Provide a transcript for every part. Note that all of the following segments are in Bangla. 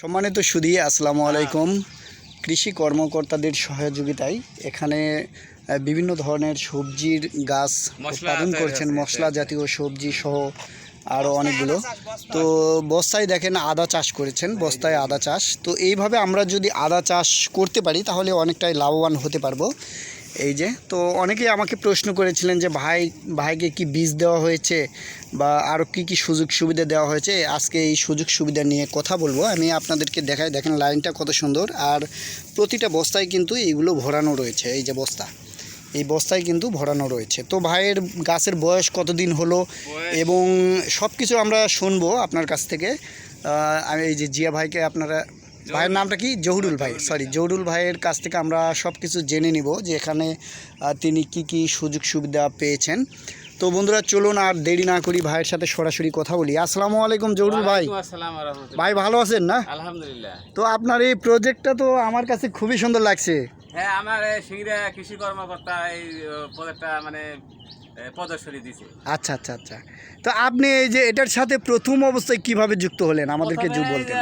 সম্মানিত সুধী আসসালামু আলাইকুম। কৃষি কর্মকর্তাদের সহযোগিতায় এখানে বিভিন্ন ধরনের সবজির গাছ উৎপাদন করছেন মশলা জাতীয় সবজি সহ আরও অনেকগুলো। তো বস্তায় দেখেন আদা চাষ করেছেন বস্তায় আদা চাষ। তো এইভাবে আমরা যদি আদা চাষ করতে পারি তাহলে অনেকটাই লাভবান হতে পারব। এই যে তো অনেকেই আমাকে প্রশ্ন করেছিলেন যে ভাই ভাইকে কি বীজ দেওয়া হয়েছে বা আরও কি কি সুযোগ সুবিধা দেওয়া হয়েছে? আজকে এই সুযোগ সুবিধা নিয়ে কথা বলব। আমি আপনাদেরকে দেখাই দেখেন লাইনটা কত সুন্দর। আর প্রতিটা বস্তায় কিন্তু এইগুলো ভরানো রয়েছে এই যে বস্তা। এই বস্তায় কিন্তু ভরানো রয়েছে। তো ভাইয়ের গাছের বয়স কতদিন হলো? এবং সব কিছু আমরা শুনব আপনার কাছ থেকে। আমি এই যে জিয়া ভাইকে আপনারা ভাইয়ের নামটা কি? জহুরুল ভাই সরি জহুরুল ভাইয়ের কাছ থেকে আমরা সব কিছু জেনে নিব যে এখানে তিনি কি কি সুযোগ সুবিধা পেয়েছেন। তো বন্ধুরা চলুন আর দেরি না করি ভাইয়ের সাথে সরাসরি কথা বলি। আসসালামু আলাইকুম জহুরুল ভাই। ভাই ভালো আছেন না? আলহামদুলিল্লাহ। তো আপনার এই প্রজেক্টটা তো আমার কাছে খুবই সুন্দর লাগছে। হ্যাঁ আমার কৃষি কর্মকর্তা এই পদটা মানে প্রদর্শনী দিছে আচ্ছা আচ্ছা আচ্ছা। তো আপনি এই যে এটার সাথে প্রথম অবস্থায় কীভাবে যুক্ত হলেন? আমাদেরকে যু প্রথমে বলতেন।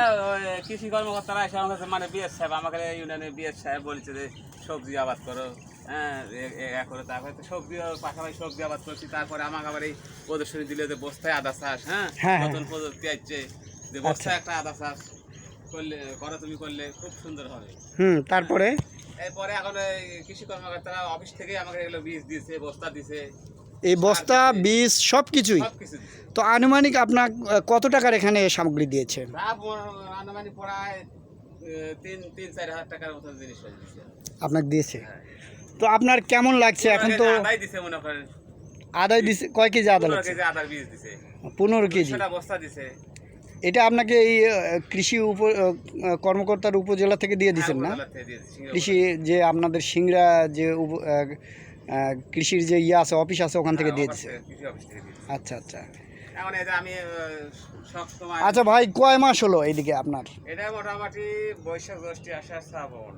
কৃষি কর্মকর্তারা এসে আমার কাছে মানে বিএস সাহেব আমাকে ইউনিয়নে বিএস সাহেব বলেছে যে সবজি আবাদ করো। হ্যাঁ করো তারপরে তো সবজি পাশাপাশি সবজি আবাদ করছি। তারপরে আমাকে আবার এই প্রদর্শনী দিলে যে বস্তায় আদা চাষ হ্যাঁ? হ্যাঁ, হ্যাঁ। নতুন প্রযুক্তি আসছে যে বস্তায় একটা আদা চাষ করলে করো তুমি করলে খুব সুন্দর হবে। হুম তারপরে? এরপরে এখন কৃষি কর্মকর্তারা অফিস থেকে আমাকে এগুলো বীজ দিয়েছে বস্তা দিছে এই বস্তা বীজ সব কিছুই তো আনুমানিক আপনার কত টাকার এখানে সামগ্রী হয়ে দিছে আপনাকে দিয়েছে? তো আপনার কেমন লাগছে? এখন তো আদায় দিছে কয় কেজি আদা পনেরো লাগছে? পনেরো কেজি। এটা আপনাকে এই কৃষি উপ কর্মকর্তার উপজেলা থেকে দিয়ে দিচ্ছেন না? দিয়েছে, সিংড়া কৃষি যে আপনাদের সিংড়া যে কৃষির যে ইয়ে আছে অফিস আছে ওখান থেকে হ্যাঁ, দিয়ে দিয়েছে। আচ্ছা আচ্ছা। আচ্ছা ভাই কয় মাস হলো এইদিকে আপনার? এটা মোটামুটি বৈশাখ জ্যৈষ্ঠী শ্রাবণ।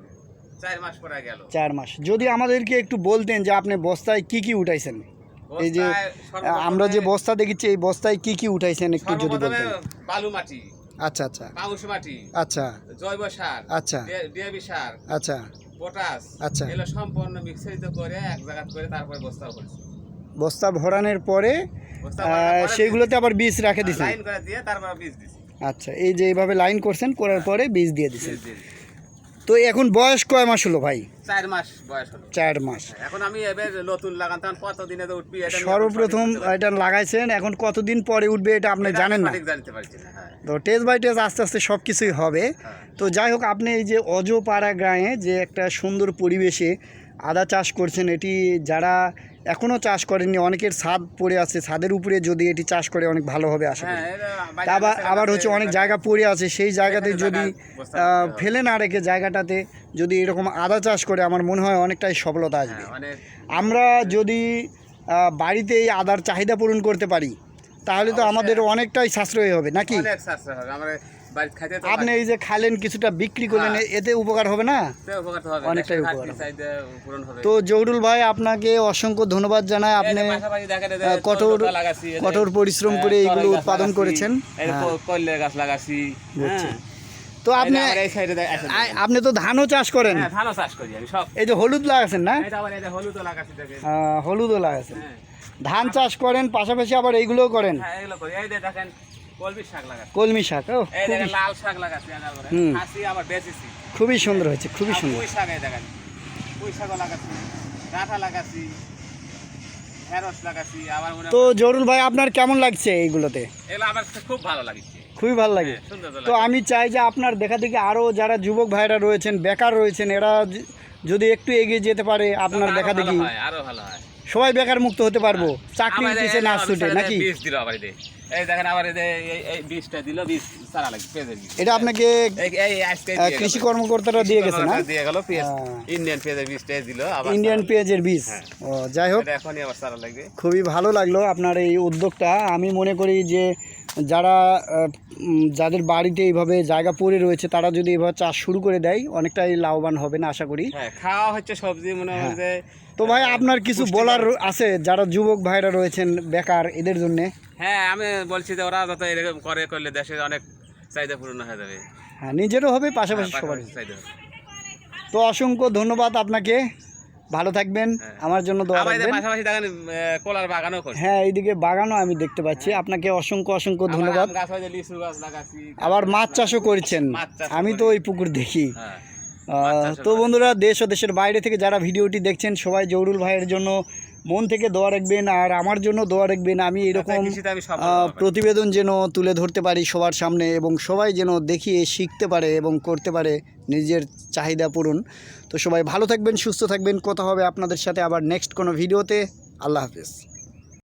চার মাস পরে গেল। চার মাস। যদি আমাদেরকে একটু বলতেন যে আপনি বস্তায় কি কি উঠাইছেন? এই যে আমরা যে বস্তা দেখেছি এই বস্তায় কি কি উঠাইছেন একটু যদি বলতেন। বালু মাটি আচ্ছা আচ্ছা। মাটি আচ্ছা। জৈব সার আচ্ছা। ডিএবি সার আচ্ছা। পটাশ আচ্ছা। এগুলো সম্পূর্ণ মিক্সারিত করে এক জায়গা করে তারপরে বস্তা বস্তা ভরানোর পরে সেগুলোতে আবার বীজ রাখে দিছে লাইন করে দিয়ে তারপর বীজ দিছি আচ্ছা এই যে এইভাবে লাইন করছেন করার পরে বীজ দিয়ে দিছেন। তো এখন বয়স কয় মাস হলো ভাই? চার মাস বয়স হলো। চার মাস। এখন আমি এবার নতুন লাগান তখন কতদিনে তো উঠবি সর্বপ্রথম এটা লাগাইছেন এখন কতদিন পরে উঠবে এটা আপনি জানেন না? জানতে পারছি না হ্যাঁ। তো টেস্ট বাই টেস্ট আস্তে আস্তে সব কিছুই হবে। হ্যাঁ। তো যাই হোক আপনি এই যে অজপাড়া গাঁয়ে যে একটা সুন্দর পরিবেশে আদা চাষ করছেন এটি যারা এখনও চাষ করেননি অনেকের ছাদ পড়ে আছে ছাদের উপরে যদি এটি চাষ করে অনেক ভালো হবে আশা করি। হ্যাঁ আবার আবার হচ্ছে অনেক জায়গা পড়ে আছে সেই জায়গাতে যদি। ফেলে না রেখে জায়গাটাতে যদি এরকম আদা চাষ করে আমার মনে হয় অনেকটাই সফলতা আসবে। হ্যাঁ, আমরা যদি বাড়িতে এই আদার চাহিদা পূরণ করতে পারি তাহলে তো আমাদের অনেকটাই সাশ্রয় হবে নাকি? অনেক সাশ্রয় হবে। বাড়িতে খাইতে আপনি এই যে খালেন কিছুটা বিক্রি করলেন হ্যাঁ। এতে উপকার হবে না? উপকার তো হবে অনেকটাই উপকার তো জহুরুল ভাই আপনাকে অসংখ্য ধন্যবাদ জানাই। আপনি কঠোর কঠোর পরিশ্রম করে গাছ উৎপাদন করেছেন। হ্যাঁ, কল্লে গাছ বুঝছি। হ্যাঁ। তো আপনি আপনি তো ধানও চাষ করেন। ধানও চাষ করি আমি সব। এই যে হলুদ লাগাচ্ছেন না? হলুদও হ্যাঁ ধান চাষ করেন পাশাপাশি আবার এইগুলোও করেন। হ্যাঁ এগুলো করি। এই দেখেন কলমি শাক ও খুবই লাল শাক লাগাচ্ছি আবার বেচেছি। খুবই সুন্দর হয়েছে খুবই সুন্দর। পুঁই শাক পুঁই লাগাচ্ছি। ডাঁটা লাগাচ্ছি। ঢেঁড়স লাগাচ্ছি আবার তো জরুল ভাই আপনার কেমন লাগছে এইগুলোতে? এগুলো আমার খুব ভালো লাগছে। খুবই ভালো লাগে। হ্যাঁ, তো আমি চাই যে আপনার দেখা দেখি আরও যারা যুবক ভাইরা রয়েছেন বেকার রয়েছেন এরা যদি একটু এগিয়ে যেতে পারে আপনার দেখা দেখি। হয়, আরও ভালো হয়। সবাই বেকার মুক্ত হতে পারব। পিছনে এই না ছুটে নাকি? বীজ দিল আবার এই এই দেখেন আবার এই বীজটা দিল বীজ সারা লাগে পেঁয়াজের বীজ। এটা আপনাকে এই এই আজকে কৃষি কর্মকর্তারা দিয়ে গেছে না? দিয়ে গেল পেঁয়াজ। ইন্ডিয়ান পেঁয়াজের বীজটা দিল আবার ইন্ডিয়ান পেঁয়াজের বীজ। হ্যাঁ। ও যাই হোক। এখনই আবার সারা লাগবে। খুবই ভালো লাগল আপনার এই উদ্যোগটা। আমি মনে করি যে যারা যাদের বাড়িতে এইভাবে জায়গা পড়ে রয়েছে তারা যদি এভাবে চাষ শুরু করে দেয় অনেকটাই লাভবান হবেন আশা করি। হ্যাঁ খাওয়া হচ্ছে সবজি মনে হয় হ্যাঁ। যে তো ভাই আপনার কিছু বলার আছে? যারা যুবক ভাইরা রয়েছেন বেকার এদের জন্য? হ্যাঁ আমি বলছি যে ওরা যত এরকম করে করলে দেশের অনেক চাহিদা পূরণ হয়ে যাবে। হ্যাঁ নিজেরও হবে পাশাপাশি হ্যাঁ, সবার পাশাপাশি হবে। তো অসংখ্য ধন্যবাদ আপনাকে। ভালো থাকবেন আমার জন্য দোয়া পাশাপাশি দেখেন কলার বাগানও হ্যাঁ এইদিকে বাগানও আমি দেখতে পাচ্ছি। আপনাকে অসংখ্য অসংখ্য ধন্যবাদ। আবার মাছ চাষও করছেন। আমি তো ওই পুকুর দেখি। হ্যাঁ। তো বন্ধুরা দেশ ও দেশের বাইরে থেকে যারা ভিডিওটি দেখছেন সবাই জৌরুল ভাইয়ের জন্য মন থেকে দোয়া রাখবেন আর আমার জন্য দোয়া রাখবেন। আমি এরকম হতে পারি। প্রতিবেদন যেন তুলে ধরতে পারি সবার সামনে এবং সবাই যেন দেখিয়ে শিখতে পারে এবং করতে পারে নিজের চাহিদা পূরণ। তো সবাই ভালো থাকবেন সুস্থ থাকবেন। কথা হবে আপনাদের সাথে আবার নেক্সট কোনো ভিডিওতে। আল্লাহ হাফিজ।